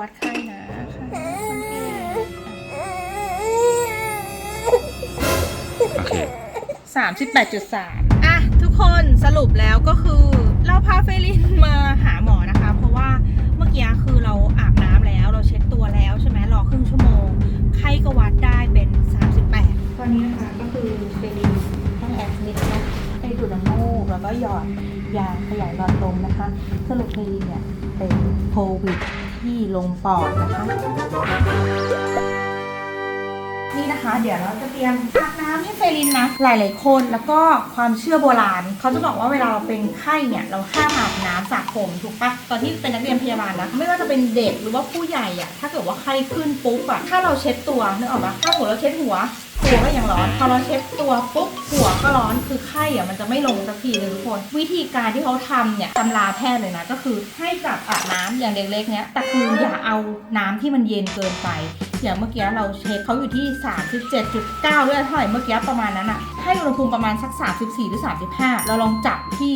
วัดไข้นะค่ะคนเก่งโอเคสามสิบแปดจุดสามอะ ทุกคนสรุปแล้วก็คือ เราพาเฟลินมาหาหมอนะคะ เพราะว่าเมื่อกี้คือเราอาบน้ำแล้วเราเช็ดตัวแล้วใช่ไหมรอครึ่งชั่วโมง ไข้ก็วัดได้เป็น 38 ตอนนี้นะคะก็คือเฟลินต้องแอดมิดนะไปดูดน้ำมูกแล้วก็หยอดยาขยายหลอดลมนะคะ สรุปเฟลินเนี่ยเป็นโควิด ที่ลงปอดนะคะ นี่นะคะ เดี๋ยวเราจะเตรียมอาบน้ำให้เฟลินนะ หลาย ๆ คนแล้วก็ความเชื่อโบราณ เขาจะบอกว่าเวลาเราเป็นไข้เนี่ย เราห้ามอาบน้ำสระ ผมถูกปะตอนที่เป็นนักเรียนพยาบาลนะไม่ว่าจะเป็นเด็กหรือว่าผู้ใหญ่อะถ้าเกิดว่าไข้ขึ้นปุ๊บอะถ้าเราเช็ดตัวนึกออกปะถ้าหัวเราเช็ดหัวหัวก็ยังร้อน พอเราเช็ดตัวปุ๊บหัวก็ร้อนคือไข้อะมันจะไม่ลงสักทีเลยทุกคน วิธีการที่เขาทำเนี่ยตำราแพทย์เลยนะ ก็คือให้จับอาบน้ำอย่างเด็กๆเนี้ยแต่คืออย่าเอาน้ำที่มันเย็นเกินไปอย่างเมื่อกี้เราเช็คเขาอยู่ที่ 37.9ด้วยเท่าไหร่เมื่อกี้ประมาณนั้นอะให้อุณหภูมิประมาณสัก 34 หรือ 35 เราลองจับที่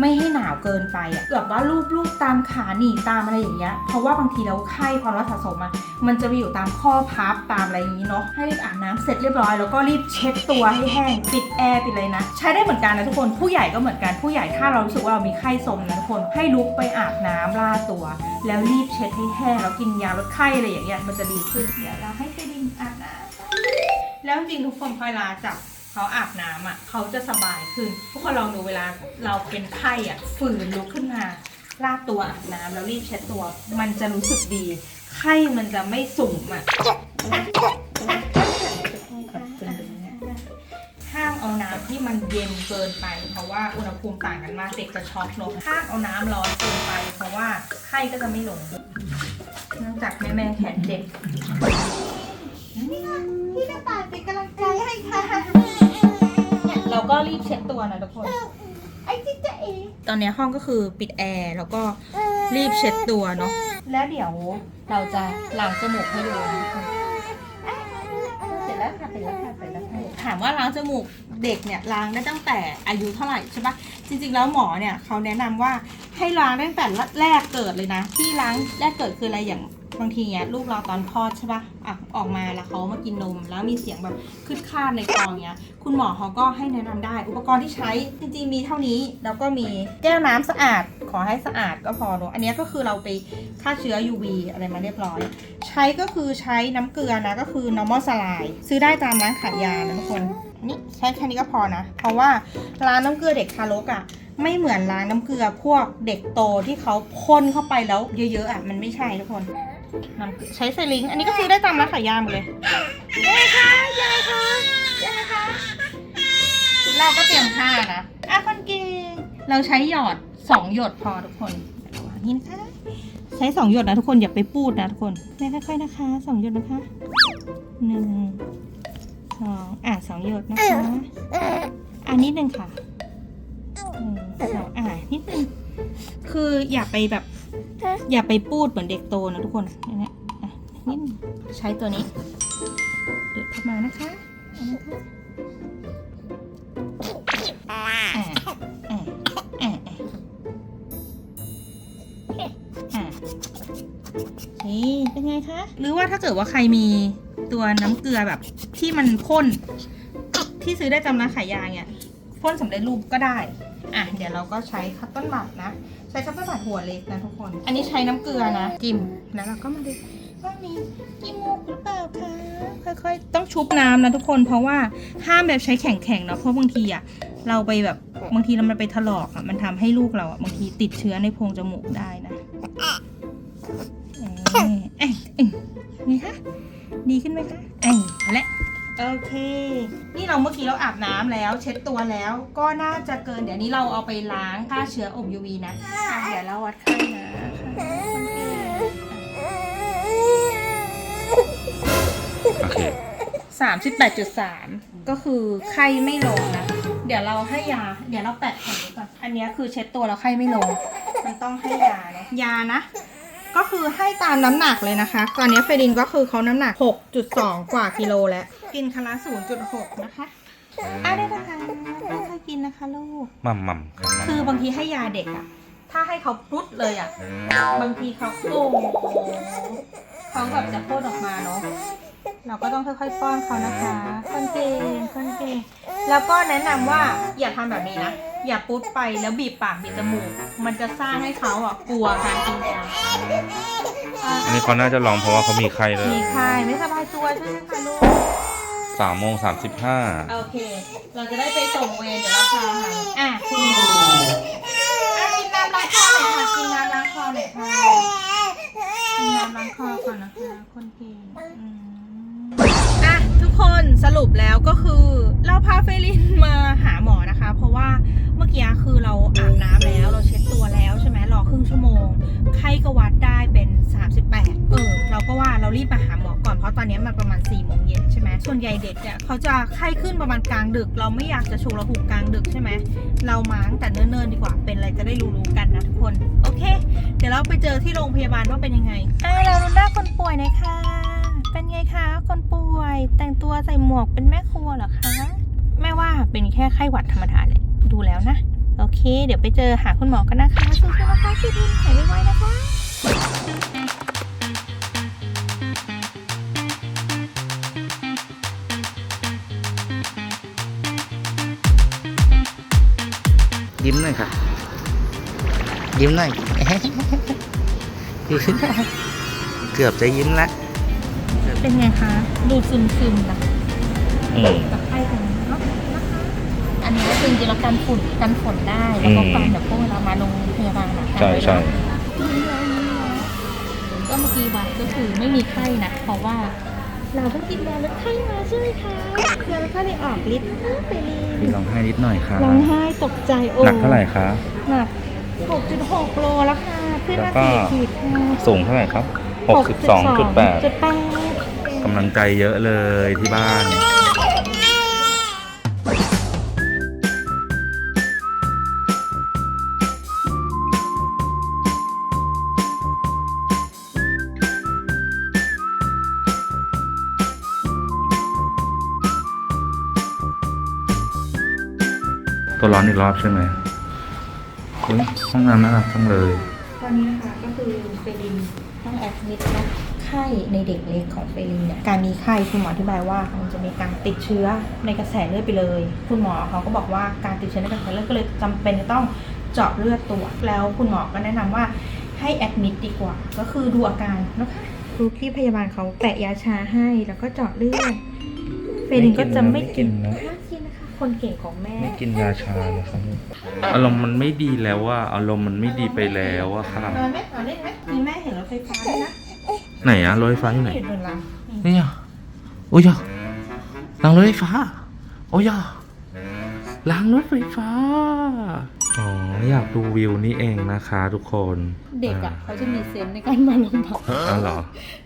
ไม่ให้หนาวเกินไปอะแบบว่าลูบๆตามขาหนีบตามอะไรอย่างเงี้ย เพราะว่าบางทีเราไข้ความร้อนสะสมอะมันจะไปอยู่ตามข้อพับตามอะไรอย่างงี้เนาะ ให้รีบอาบน้ำเสร็จเรียบร้อยแล้วก็รีบเช็ดตัวให้แห้ง ปิดแอร์ปิดเลยนะ ใช้ได้เหมือนกันนะทุกคน ผู้ใหญ่ก็เหมือนกัน ผู้ใหญ่ถ้าเรารู้สึกว่าเรามีไข้สมนะทุกคน ให้ลุกไปอาบน้ำล่าตัว แล้วรีบเช็ดให้แห้งแล้วกินยาลดไข้อะไรอย่างเงี้ย มันจะดีขึ้น เดี๋ยวเราให้เฟดินอาบน้ำแล้วจริงทุกคนพอเวลาจับ เขาอาบน้ำอะเขาจะสบายขึ้น ทุกคนลองดูเวลาเราเป็นไข้อะฝืนลุกขึ้นมาลาดตัวอาบน้ำแล้วรีบเช็ดตัว มันจะรู้สึกดี ไข้มันจะไม่สุ่มอะห้ามเอาน้ำที่มันเย็นเกินไป เพราะว่าอุณหภูมิต่างกันมากเด็กจะช็อกเนอะห้ามเอาน้ำร้อนเกินไป เพราะว่าไข้ก็จะไม่หลงเนื่องจากแม่แม่แขนเจ็บ นี่ค่ะพี่กระต่ายเป็นกำลังใจให้ค่ะเนี่ยเราก็รีบเช็ดตัวนะทุกคน ไอ้จิ๊กจ๊ะเอตอนนี้ห้องก็คือปิดแอร์แล้วก็รีบเช็ดตัวเนาะ แล้วเดี๋ยวเราจะล้างจมูกให้ดูนะทุกคนเสร็จแล้วค่ะเสร็จแล้วค่ะเสร็จแล้วค่ะถามว่าล้างจมูกเด็กเนี่ยล้างได้ตั้งแต่อายุเท่าไหร่ใช่ปะจริงๆแล้วหมอเนี่ยเขาแนะนำว่าให้ล้างตั้งแต่แรกเกิดเลยนะ ที่ล้างแรกเกิดคืออะไรอย่าง บางทีเนี่ยลูกเราตอนคลอดใช่ปะอะออกมาแล้วเขามากินนม แล้วมีเสียงแบบขึ้นคาดในคองเนี้ย คุณหมอเขาก็ให้แนะนำได้ อุปกรณ์ที่ใช้จริงๆมีเท่านี้ แล้วก็มีแก้วน้ำสะอาด ขอให้สะอาดก็พอเนอะอันนี้ก็คือเราไปฆ่าเชื้อ UV อะไรมาเรียบร้อย ใช้ก็คือใช้น้ำเกลือนะก็คือ normal saline ซื้อได้ตามร้านขายยานะทุกคนนี่ใช้แค่นี้ก็พอนะ เพราะว่าร้านน้ำเกลือเด็กทารกอะ่ะไม่เหมือนร้านน้ำเกลือพวกเด็กโตที่เขาพ่นเข้าไปแล้วเยอะๆอะมันไม่ใช่ทุกคน น้ำเกลือใช้ไซลิงอันนี้ก็ซื้อได้ตามร้านขายยาหมดเลยยายคะยายคะยายคะเราก็เตรียมผ้านะอะคนเก่งเราใช้หยอดสองหยดพอทุกคนนี่นะคะใช้สองหยดนะทุกคนอย่าไปพูดนะทุกคนแม่ค่อยๆนะคะสองหยดนะคะหนึ่งสองอะสองหยดนะคะอันนิดนึงค่ะหนึ่งสองอะนิดนึง คืออย่าไปแบบ อย่าไปพูดเหมือนเด็กโตนะทุกคนนี่นะอะนิดนึงใช้ตัวนี้ดูดเข้ามานะคะเอานะคะอะอะอะอะอะนี่เป็นไงคะ หรือว่าถ้าเกิดว่าใครมีตัวน้ำเกลือแบบที่มันพ่นที่ซื้อได้ตามร้านขายยาเนี่ยพ่นสำเร็จรูปก็ได้ อะเดี๋ยวเราก็ใช้คัตต้นบัตนะ ใช้คัตต้นบัตหัวเล็กนะทุกคน อันนี้ใช้น้ำเกลือนะจิ้มแล้วเราก็มาดูว่ามีกิมูกหรือเปล่าคะค่อยๆ ต้องชุบน้ำนะทุกคนเพราะว่าห้ามแบบใช้แข็งๆเนาะเพราะบางทีอะเราไปแบบบางทีเรามันไปถลอกอะมันทำให้ลูกเราอะบางทีติดเชื้อในโพรงจมูกได้นะเอ้ยเอ้ยเอ้ยไงคะดีขึ้นไหมคะเอ้ยเอาละ โอเค นี่เราเมื่อกี้เราอาบน้ำแล้วเช็ดตัวแล้ว ก็น่าจะเกิน เดี๋ยวนี้เราเอาไปล้างฆ่าเชื้ออบ UV นะอะเดี๋ยวเราวัดไข้นะค่ะโอเคสามสิบแปดจุดสามก็คือไข้ไม่ลงนะ เดี๋ยวเราให้ยา เดี๋ยวเราแปะแผ่นนี้ก่อน อันนี้คือเช็ดตัวแล้วไข้ไม่ลง มันต้องให้ยาเนาะยานะ ก็คือให้ตามน้ำหนักเลยนะคะ ตอนนี้เฟรินก็คือเขาน้ำหนัก 6.2 กว่ากิโลแล้ว กินคละ0.6 นะคะอะได้นะคะค่อยๆกินนะคะลูก มัมมัมครับคือบางทีให้ยาเด็กอะถ้าให้เขาพรุดเลยอะบางทีเขาโอ้โหแบบจะพ่นออกมาเนาะเราก็ต้องค่อยๆป้อนเขานะคะคนเก่งคนเก่งแล้วก็แนะนำว่าอย่าทำแบบนี้นะ อย่าปุ๊ดไปแล้วบีบปากบีบจมูก มันจะสร้างให้เขาอะกลัวการกินยาอะอันนี้เขาน่าจะลองเพราะว่าเขามีไข้เลยมีไข้ไม่สบายตัวใช่ไหมคะลูกสามโมงสามสิบห้าโอเค เราจะได้ไปส่งเวรเดี๋ยวเราพาหาอะคุณหมออะกินน้ำล้างคอหน่อยค่ะกินน้ำล้างคอหน่อยค่ะกินน้ำล้างคอก่อนนะคะคนเก่งอืมอะทุกคนสรุปแล้วก็คือ เราพาเฟลินมาหาหมอนะคะ มอก่อนเพราะตอนนี้มันประมาณ4โมงเย็นใช่ไหมส่วนใหญ่เด็กเนี่ยเขาจะไข้ขึ้นประมาณกลางดึก เราไม่อยากจะฉุกระหุกกลางดึกใช่ไหมเรามาตั้งแต่เนิ่นๆดีกว่าเป็นอะไรจะได้รู้ๆกันนะทุกคน โอเค เดี๋ยวเราไปเจอที่โรงพยาบาลว่าเป็นยังไงอ่าเราดูหน้าคนป่วยหน่อยค่ะเป็นไงคะคนป่วย แต่งตัวใส่หมวกเป็นแม่ครัวเหรอคะแม่ว่าเป็นแค่ไข้หวัดธรรมดาเลยดูแล้วนะ โอเค เดี๋ยวไปเจอหาคุณหมอกันนะคะสู้ๆนะคะพี่ดินหายไวๆนะคะ ยิ้มหน่อยค่ะยิ้มหน่อย เกือบจะยิ้มแล้วเป็นไงคะ ดูซึมๆนะอืมกับไข้กันเนาะนะคะอันนี้ก็คือจริงๆแล้วกันฝุ่นกันฝนได้แล้วก็อืมฟันแบบพวกเรามาโรงพยาบาลอะใช่ใช่ก็เมื่อกี้วัดก็คือไม่มีไข้นะเพราะว่า เราเพิ่งกินยาลดไข้มาใช่ไหมคะยาลดไข้เลยออกฤทธิ์ไปเลยพี่ร้องไห้นิดหน่อยค่ะร้องไห้ตกใจโอ้หนักเท่าไหร่คะหนัก6.6โลแล้วค่ะขึ้นแล้มาวก็สี่ขีดค่ะสูงเท่าไหร่ครับหกสิบสองจุดแปดจุดแปดกำลังใจเยอะเลยที่บ้าน กรอบใช่ไหมเฮ้ยห้องน้ำน่ารักจังเลย ตอนนี้นะคะก็คือเฟลินต้องแอดมิดนะไข้ในเด็กเล็กของเฟลินเนี่ยการมีไข้คุณหมออธิบายว่ามันจะมีการติดเชื้อในกระแสเลือดไปเลย คุณหมอเขาก็บอกว่าการติดเชื้อในกระแสเลือดก็เลยจำเป็นจะต้องเจาะเลือดตรวจแล้วคุณหมอก็แนะนำว่าให้แอดมิดดีกว่า ก็คือดูอาการนะคะดูที่พยาบาลเขาแปะยาชาให้แล้วก็เจาะเลือดเฟลินก็จะไม่กินไม่กินนะ ค่กินนะคะคนเก่งของแม่ ไม่กินยาชานะครับอารมณ์มันไม่ดีแล้วว่าอารมณ์มันไม่ดีไปแล้วอะค่ะ นอนไหมนอนเล่นไหมมีแม่เห็นรถไฟฟ้าด้วยนะไหนอะรถไฟฟ้าอยู่ไหน เห็นบนหลังนี่อะโอ้ยอะล้างรถไฟฟ้า โอ้ยอะล้างรถไฟฟ้า อ๋อ อยากดูวิวนี่เองนะคะทุกคน เด็กอะเขาจะมีเซนส์ในการมาโรงพยาบาลอ๋อเหรอ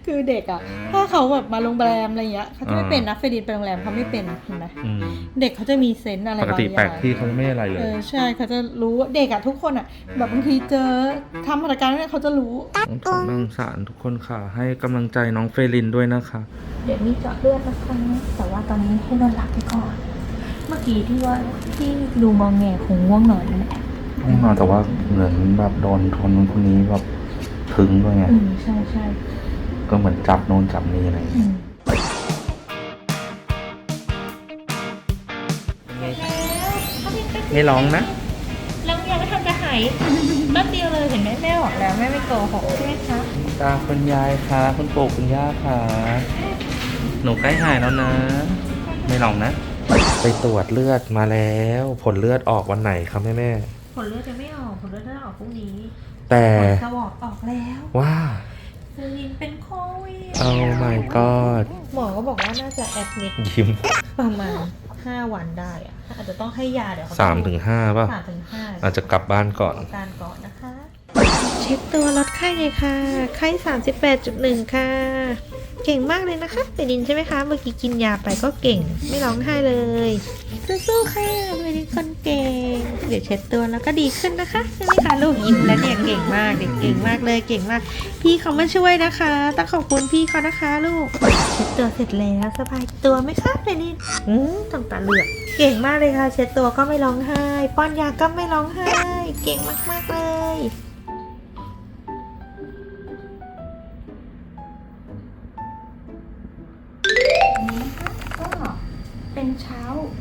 คือเด็กอะ ถ้าเขาแบบมาโรงแรมอะไรเงี้ยเขาจะไม่อ่าเป็นนะเฟรดินไปโรงแรมเขาไม่เป็นเห็นไหมอืมเด็กเขาจะมีเซนส์อะไรปกติบางอย่างแปลกที่เขาไม่อะไรเลเอยอใช่เขาจะรู้ว่าเด็กอะทุกคนอะ แบบบางทีเจอทำพนักงานเนี่ยเขาจะรู้ต้องสงสารทุกคนค่ะ ให้กำลังใจน้องเฟลินด้วยนะคะ เดี๋ยวมีเจาะเลือดนะคะแต่ว่าตอนนี้ให้นอนหลับไปก่อน เมื่อกี้ที่ว่าที่ดูมองแงคงง่วงนอนนั่นแหละห้องนอนแต่ว่าเหมือนแบบโดนคนนู้นคนนี้แบบถึงด้วยไง อืมใช่ใช่ก็เหมือนจับโน่นจับนี่อะไรอย่างอืเงี้ยมไม่ร้องนะ แล้วยังไม่ทันจะหายแป๊บเดียวเลยเห็นไหมแม่บอกแล้วแม่ไม่โกหกใช่ไหมคะตาคุณยายค่ะ คุณปู่คุณย่าค่ะ หนูใกล้หายแล้วนะ ไม่ลองนะ ไปตรวจเลือดมาแล้ว ผลเลือดออกวันไหนครับแม่แม่ผลเลือดจะไม่ออก ผลเลือดจะออกพรุ่งนี้แต่ผลสวอปออกแล้วว่าซูลินเป็นโควิดเอา my god หมอก็บอกว่าน่าจะแอดมิดยิ้มประมาณ5วันได้อะอาจจะต้องให้ยาเดี๋ยวเขาสามถึงห้าป่ะสามถึงห้าอาจจะกลับบ้านก่อนอาการก่อนนะคะ เช็คตัวลดไข้เลยค่ะ ไข้ 38.1 ค่ะ เก่งมากเลยนะคะเบดินใช่ไหมคะ เมื่อกี้กินยาไปก็เก่ง ไม่ร้องไห้เลย สู้ๆค่ะเบดินคนเก่ง เดี๋ยวเช็ดตัวแล้วก็ดีขึ้นนะคะ ใช่ไหมคะลูกยิ้มแล้วเนี่ยเก่งมากเด็กเก่งมากเลยเก่งมาก พี่เขามาช่วยนะคะ ต้องขอบคุณพี่เขานะคะลูก เช็ดตัวเสร็จแล้วสบายตัวไหมคะเบดินอืมต้องตาเหลือกเก่งมากเลยค่ะ เช็ดตัวก็ไม่ร้องไห้ ป้อนยาก็ไม่ร้องไห้ เก่งมากๆเลย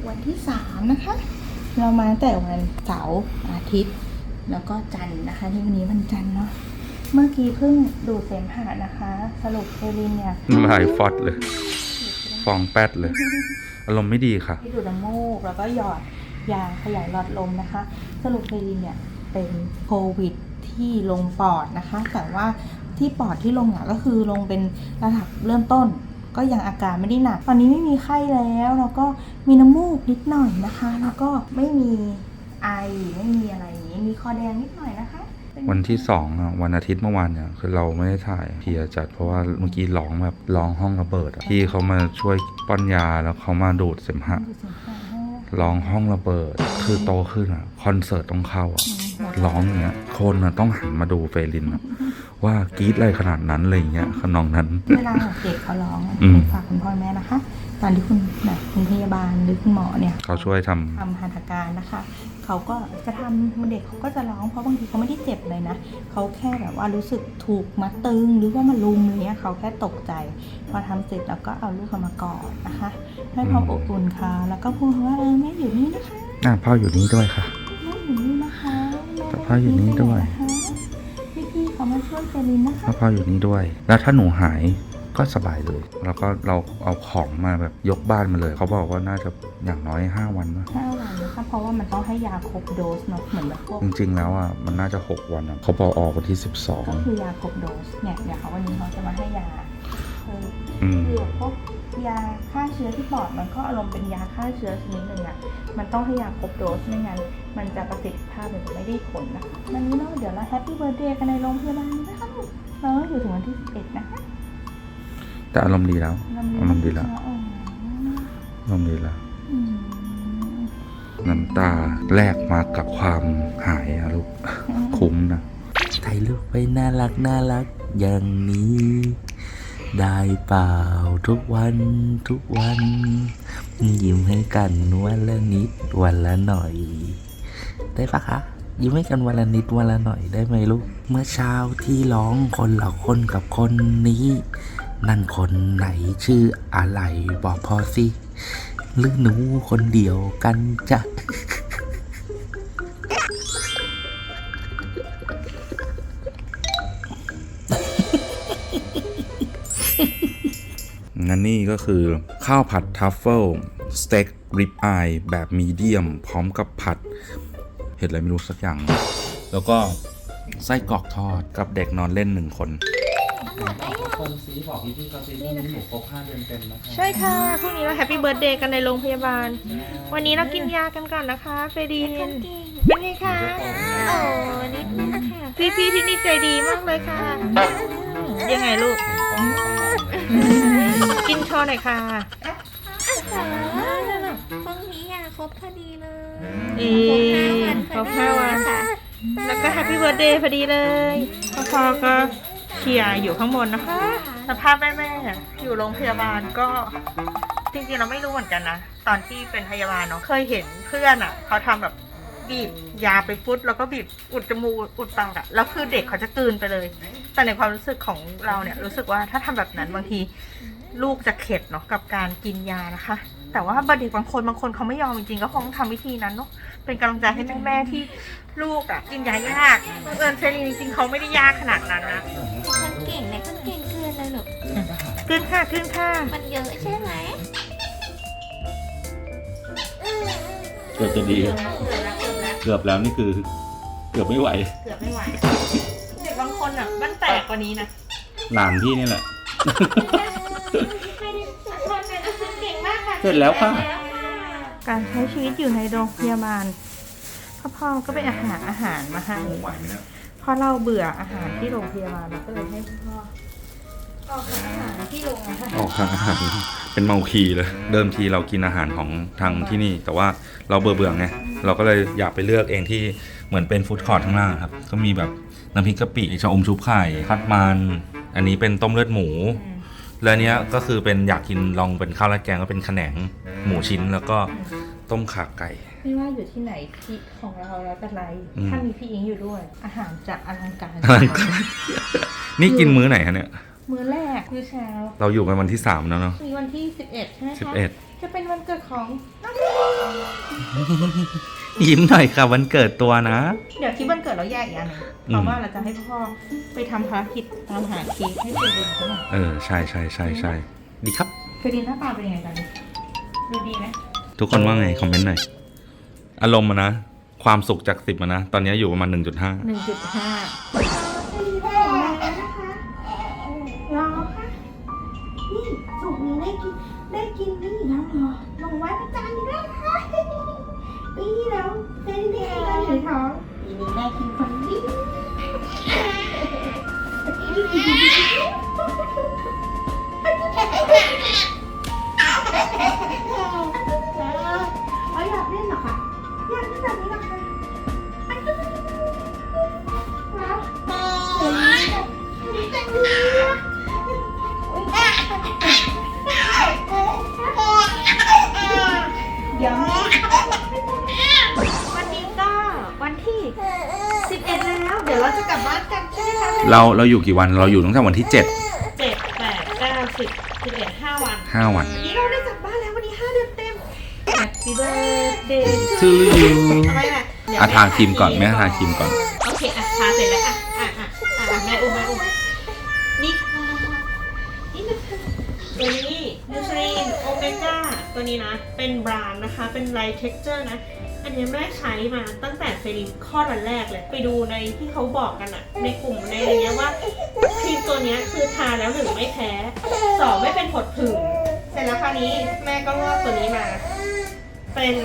วันที่สามนะคะ เรามาตั้งแต่วันเสาร์อาทิตย์ แล้วก็จันทร์นะคะ ที่วันนี้วันจันทร์เนาะเมื่อกี้เพิ่งดูดเสมหะนะคะ สรุปเอลินเนี่ยลายฟอดเลย ฟองแป๊ดเลย อารมณ์ไม่ดีค่ะที่ดูดน้ำมูกแล้วก็หยอดยาขยายหลอดลมนะคะ สรุปเอลินเนี่ยเป็นโควิดที่ลงปอดนะคะ แต่ว่าที่ปอดที่ลงอะก็คือลงเป็นระดับเริ่มต้น ก็ยังอาการไม่ได้หนัก ตอนนี้ไม่มีไข้แล้วแล้วก็มีน้ำมูกนิดหน่อยนะคะ แล้วก็ไม่มีไอไม่มีอะไรอย่างนี้มีคอแดงนิดหน่อยนะคะเป็นวันที่สองอะวันอาทิตย์เมื่อวานเนี่ยคือเราไม่ได้ถ่ายเพลียจัดเพราะว่าเมื่อกี้ร้องแบบร้องห้องระเบิดอะพี่เขามาช่วยป้อนยาแล้วเขามาดูดเสมหะดูดเสมหะให้นะคะร้องห้องระเบิด คือโตขึ้นอะคอนเสิร์ตต้องเข้าอะหมดร้องอย่างเงี้ยคนอะต้องหันมาดูเฟรลินอะ ว่ากรี๊ดอะไรขนาดนั้นอะไรอย่างเงี้ยขนองนั้น เวลาของเด็กเขาร้องอะอืม ฝากคุณพ่อแม่นะคะ ตอนที่คุณแบบคุณพยาบาลหรือคุณหมอเนี่ยเขาช่วยทำ ทำหัตถการนะคะ เขาก็จะทำเด็กเขาก็จะร้องเพราะบางทีเขาไม่ได้เจ็บเลยนะเขาแค่แบบว่ารู้สึกถูกมัดตึงหรือว่ามาลุมอะไรเงี้ยเขาแค่ตกใจ พอทำเสร็จแล้วก็เอาลูกเขามากอดนะคะ ให้ความอบอุ่นค่ะ แล้วก็พูดว่าเออแม่อยู่นี่นะคะอะพ่ออยู่นี่ด้วยค่ะ แม่อยู่นี่นะคะแม่แต่พ่ออยู่นี่ด้วยพี่พี่ ๆเขามาช่วยเจลินนะคะพ่อพ่ออยู่นี่ด้วย แล้วถ้าหนูหายก็สบายเลย แล้วก็เราเอาของมาแบบยกบ้านมาเลย เขาบอกว่าน่าจะอย่างน้อย 5 วันนะห้าวันนะคะเพราะว่ามันต้องให้ยาครบโดสเนาะเหมือนแบบพวกจริง ๆ แล้วอะมันน่าจะ 6 วันอะเขาบอกออกวันที่ ก็คือยาครบโดสเนี่ยเดี๋ยวเขาวันนี้เขาจะมาให้ยาคือ12 อืม คือพวกยาฆ่าเชื้อที่ปอดมันก็อารมณ์เป็นยาฆ่าเชื้อชนิดหนึ่งอะ มันต้องให้ยาครบโดสไม่งั้นมันจะประสิทธิภาพมันจะไม่ได้ผลนะคะวันนี้เนาะเดี๋ยวเราแฮปปี้เบิร์ดเดย์กันในโรงพยาบาลนะคะเราอยู่ถึงวันที่ 11 นะคะแต่อารมณ์ดีแล้วอารมณ์ดีแล้วอ๋ออารมณ์ดีแล้วอืมน้ำตาแลกมากับความหายอะลูกคุ้มนะถ่ายรูปไว้น่ารักน่ารักอย่างนี้ ได้เปล่าทุกวันทุกวัน ยิ้มให้กันวันละนิดวันละหน่อย ได้ปะคะยิ้มให้กันวันละนิดวันละหน่อยได้ไหมลูก เมื่อเช้าที่ร้องคนละคนกับคนนี้ นั่นคนไหนชื่ออะไรบอกพอสิหรือหนูคนเดียวกันจะ นั่นนี่ก็คือ ข้าวผัดทัฟเฟิลสเต็กริบอายแบบมีเดียม พร้อมกับผัด เห็ดอะไรไม่รู้สักอย่าง แล้วก็ไส้กรอกทอดกับเด็กนอนเล่นหนึ่งคน คนซีบอกพี่พี่เขาซีนี่หนูครบห้าเดือนเต็มแล้วใช่ค่ะ พรุ่งนี้เราแฮปปี้เบิร์ดเดย์กันในโรงพยาบาล วันนี้เรากินยากันก่อนนะคะ เฟรดีนเป็นไงคะโอ้นิดนึงค่ะ พี่พี่ๆที่นี่ใจดีมากเลยค่ะ ยังไงลูก กินโชว์หน่อยค่ะแต่ว่าพรุ่งนี้ยาครบพอดีเลยดีครบห้าวันครบห้าวันค่ะ แล้วก็แฮปปี้เบิร์ดเดย์พอดีเลยพ่อพ่อก็เชียร์อยู่ข้างบนนะคะ สภาพแม่แม่ๆอยู่โรงพยาบาลก็จริงๆเราไม่รู้เหมือนกันนะ ตอนที่เป็นพยาบาลเนาะเคยเห็นเพื่อนอะ เขาทำแบบบีบยาไปฟุตแล้วก็บีบอุดจมูกอุดปากอะแล้วคือเด็กเขาจะกลืนไปเลย แต่ในความรู้สึกของเราเนี่ยรู้สึกว่าถ้าทำแบบนั้นบางที ลูกจะเข็ดเนาะกับการกินยานะคะ แต่ว่าบางเด็กบางคนบางคนเขาไม่ยอมจริงๆ ก็คงต้องทำวิธีนั้นเนาะเป็นกำลังใจให้แม่ๆที่ลูกอะกินยายากบังเอิญเซรีนจริงๆเขาไม่ได้ยากขนาดนั้นนะคนเก่งเนี่ยคนเก่งเกินเลยหนูกลืนค่ะกลืนค่ะมันเยอะใช่ไหมเกือบจะดีเกือบแล้วนี่คือเกือบไม่ไหว เกือบไม่ไหว เด็กบางคนอะมันแตกกว่านี้นะหลานพี่นี่แหละเก่งมากค่ะ เสร็จแล้วค่ะ การใช้ชีวิตอยู่ในโรงพยาบาลพ่อพ่อก็ไปอาหารอาหารมาให้ไหวไหมเนี่ยเพราะเราเบื่ออาหารที่โรงพยาบาลเราก็เลยให้พ่อออกหาอาหารที่โรงอาหารออกทางอาหารเป็นเมาคีเลย เดิมทีเรากินอาหารของทางที่นี่ แต่ว่าเราเบื่อเบื่อๆไงเราก็เลยอยากไปเลือกเองที่เหมือนเป็นฟู้ดคอร์ทข้างล่างครับ ก็มีแบบน้ำพริกกะปิชะอมชุบไข่พัดมัน อันนี้เป็นต้มเลือดหมู แล้วเนี้ยก็คือเป็นอยากกินลองเป็นข้าวราดแกงก็เป็นแขนงหมูชิ้นแล้วก็ต้มขาไก่ ไม่ว่าอยู่ที่ไหนที่ของเราแล้วแต่ไร อืม ถ้ามีพี่อิงอยู่ด้วย อาหารจะอลังการอลังการ นี่กินมื้อไหนฮะเนี่ย มื้อแรกมื้อเช้าเราอยู่กันวันที่สามแล้วเนาะ มีวันที่ 11 ใช่ไหมคะสิบเอ็ดจะเป็นวันเกิดของน้อง ยิ้มหน่อยค่ะวันเกิดตัวนะ เดี๋ยวคลิปวันเกิดเราแยกอีกอันหนึงอืมเพราะว่าเราจะให้พ่อไปทำภารกิจตามหาเค้กให้เฟรดินเขาหน่อยเออใช่ใช่ใช่ใช่ดีครับเฟรดินหน้าตาเป็นยังไงกันดูดีไหมทุกคนว่าไง คอมเมนต์หน่อย อารมณ์อะนะ ความสุขจากสิบอะนะ ตอนนี้อยู่ประมาณหนึ่งจุดห้าหนึ่งจุดห้ารอค่ะนี่สุกนี้ได้กินได้กินนี่แล้วเหรอลงไว้ประจานอีกแล้วค่ะ ปีที่แล้วเต้นได้กินตอนอยู่ในท้องปีนี้ได้กินคนเดียวเอาอยากเล่นเหรอคะอยากเล่นแบบนี้เหรอคะอันนี้ครับเดี๋ยวนี้จะมี กลับบ้านกันใช่ไหมคะเราเราอยู่กี่วันเราอยู่ตั้งแต่วันที่เจ็ดเจ็ดแปดเก้าสิบสิบเอ็ดห้าวันห้าวันวันนี้เราได้กลับบ้านแล้ววันนี้5เดือนเต็ม Happy birthday to you ทำไมล่ะเดี๋ยวอะทาครีมก่อนแม่ทาครีมก่อน โอเคอะทาเสร็จแล้วอะอะอะอะแม่อุ้มแม่อุ้มนี่ค่ะนี่นะคะตัวนี้นูทรีนโอเมก้าตัวนี้นะ เป็นบรานด์นะคะ เป็นไลท์เท็กเจอร์นะ อันนี้แม่ใช้มาตั้งแต่เฟรินข้อดวันแรกเลย ไปดูในที่เขาบอกกันอะในกลุ่มในอะไรเงี้ยว่าครีมตัวเนี้ยคือทาแล้วหนึ่งไม่แพ้สองไม่เป็นผดผื่นเสร็จแล้วคราวนี้แม่ก็งอกตัวนี้มา เป็น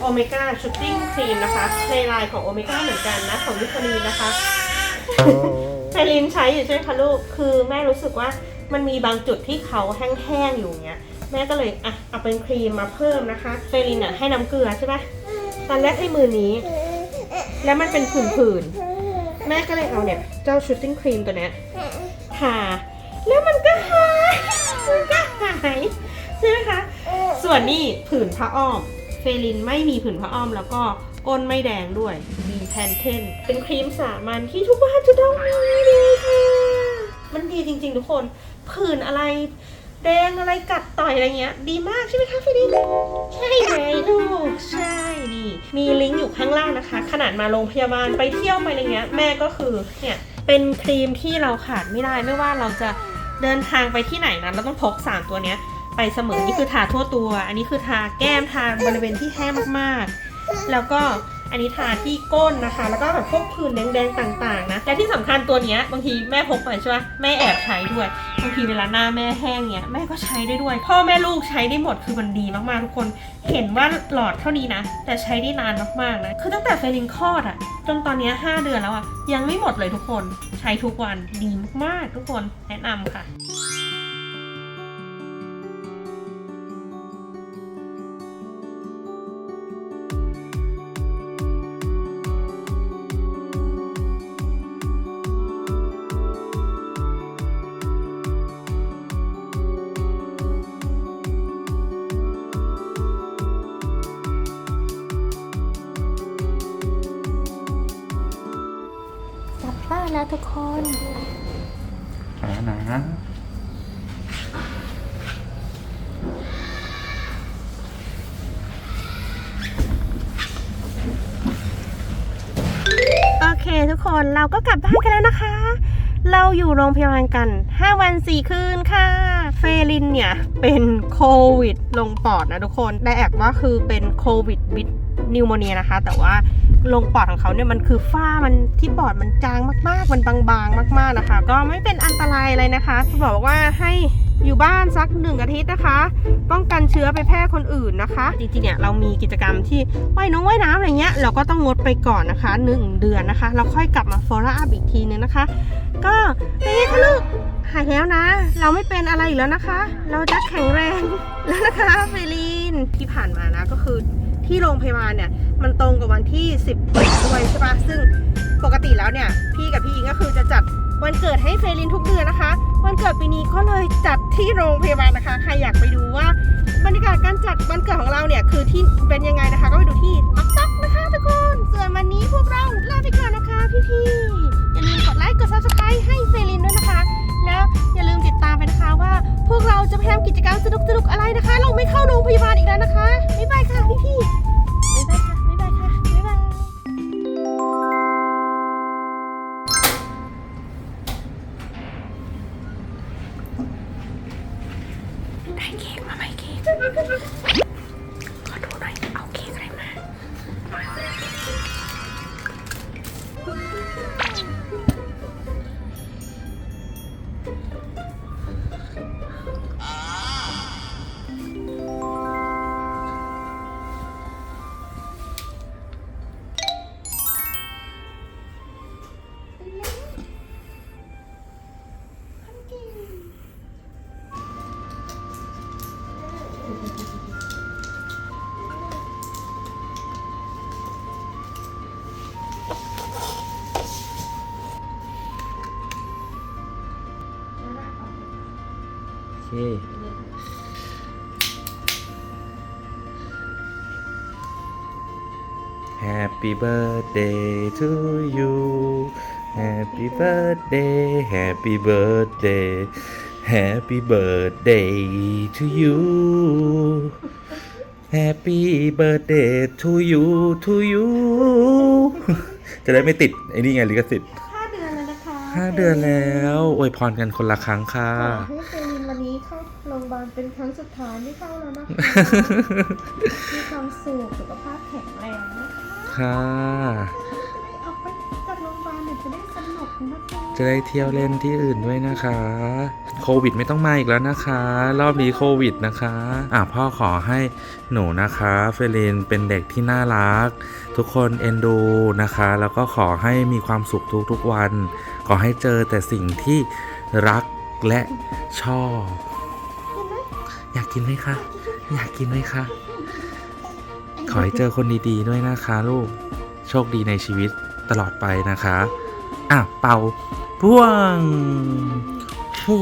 โอเมก้าชูตติ้งครีมนะคะในลายของโอเมก้าเหมือนกันนะ ของวิตามินนะคะเฟลินใช้อยู่ใช่ไหมคะลูก คือแม่รู้สึกว่ามันมีบางจุดที่เขาแห้งๆอยู่เงี้ย แม่ก็เลยอะเอาเป็นครีมมาเพิ่มนะคะเฟลินอะให้น้ำเกลือใช่ปะ ตอนแรกให้มือนี้ แล้วมันเป็นผื่นๆ แม่ก็เลยเอาเนี่ย เจ้าชูตติ้งครีมตัวเนี้ยทาแล้วมันก็หายมันก็หายใช่ไหมคะ ส่วนนี่ผื่นพระอ้อม เฟลินไม่มีผื่นพระอ้อมแล้วก็ก้นไม่แดงด้วยดีแพนเทนเป็นครีมสามัญที่ทุกบ้านจะต้องมีเลยค่ะมันดีจริง ๆ ทุกคน ผื่นอะไร แดงอะไรกัดต่อยอะไรเงี้ย ดีมากใช่ไหมคะเฟลินใช่ไหมลูกใช่ มีลิงก์อยู่ข้างล่างนะคะ ขนาดมาโรงพยาบาลไปเที่ยวไปอะไรเงี้ยแม่ก็คือเนี่ยเป็นครีมที่เราขาดไม่ได้ไม่ว่าเราจะเดินทางไปที่ไหนนะเราต้องพกสามตัวเนี้ยไปเสมอนี่คือทาทั่วตัว อันนี้คือทาแก้มทาบริเวณที่แห้งมากๆ แล้วก็อันนี้ทาที่ก้นนะคะ แล้วก็แบบพวกผื่นแดงๆต่าง ๆ นะ และที่สำคัญตัวเนี้ยบางทีแม่พกไปใช่ปะแม่แอบใช้ด้วย บางทีเวลาหน้าแม่แห้งเนี้ยแม่ก็ใช้ได้ด้วย พ่อแม่ลูกใช้ได้หมดคือมันดีมากๆทุกคน เห็นว่าหลอดเท่านี้นะ แต่ใช้ได้นานมากๆนะคือตั้งแต่เฟลิงคลอดอะจนตอนนี้ 5 เดือนแล้วอะยังไม่หมดเลยทุกคน ใช้ทุกวันดีมากๆทุกคนแนะนำค่ะ ทุกคนแล้วนะโอเคทุกคนเราก็กลับบ้านกันแล้วนะคะ เราอยู่โรงพยาบาลกัน 5 วัน 4 คืนค่ะ เฟลินเนี่ย เป็นโควิดลงปอดนะทุกคน ได้แอกว่าคือเป็นโควิดวิดนิวโมเนียนะคะ แต่ว่า ลงปอดของเขาเนี่ยมันคือฝ้ามันที่ปอดมันจางมาก ๆ มันบางๆ มาก ๆนะคะ ก็ไม่เป็นอันตรายอะไรนะคะคุณหมอบอกว่าให้อยู่บ้านสักหนึ่งอาทิตย์นะคะ ป้องกันเชื้อไปแพร่คนอื่นนะคะ จริงๆเนี่ยเรามีกิจกรรมที่ว่ายน้องว่ายน้ำอะไรเงี้ยเราก็ต้องงดไปก่อนนะคะ 1 เดือนนะคะเราค่อยกลับมา follow up อีกทีนึงนะคะ ก็เป็นไงคะลูกหายแล้วนะ เราไม่เป็นอะไรอีกแล้วนะคะ เราจะแข็งแรงแล้วนะคะเฟลีนที่ผ่านมานะก็คือ ที่โรงพยาบาลเนี่ยมันตรงกับวันที่ 10เด้วยใช่ปะซึ่งปกติแล้วเนี่ยพี่กับพี่อิงก็คือจะจัดวันเกิดให้เฟลินทุกเดือนนะคะ วันเกิดปีนี้ก็เลยจัดที่โรงพยาบาลนะคะ ใครอยากไปดูว่า บรรยากาศการจัดวันเกิดของเราเนี่ยคือที่เป็นยังไงนะคะ ก็ไปดูที่ตักตักนะคะทุกคนส่วนวันนี้พวกเราลาไปก่อนนะคะพี่ๆอย่าลืมกดไลค์กด subscribe ให้เฟลินด้วยนะคะ แล้ว อย่าลืมติดตามไปนะคะว่า พวกเราจะไปทำกิจกรรมสนุกๆอะไรนะคะ เราไม่เข้าโรงพยาบาลอีกแล้วนะคะบ๊ายบายค่ะพี่ๆ Happy birthday to you Happy birthday Happy birthday Happy birthday to you Happy birthday to you to you จะได้ไม่ติด ไอ้นี่ไงลิขสิทธิ์ห้าเดือนแล้วนะคะห้าเดือนแล้วอวยพรกันคนละครั้งค่ะ ขอให้เซรินวันนี้ เป็นครั้งสุดท้ายไม่เข้าแล้วนะคะมีความสุขสุขภาพแข็งแรงนะคะค่ะจะได้ออกไปจากโรงพยาบาลเนี่ยจะได้สนุกนะคะจะได้เที่ยวเล่นที่อื่นด้วยนะคะ โควิดไม่ต้องมาอีกแล้วนะคะ รอบนี้โควิดนะคะ อะพ่อขอให้หนูนะคะ เฟรนเป็นเด็กที่น่ารัก ทุกคนเอ็นดูนะคะ แล้วก็ขอให้มีความสุขทุกๆวัน ขอให้เจอแต่สิ่งที่รักและชอบ อยากกินไหมคะ อยากกินไหมคะ ขอให้เจอคนดีๆด้วยนะคะลูก โชคดีในชีวิตตลอดไปนะคะ อะ เป่าพ่วงฟู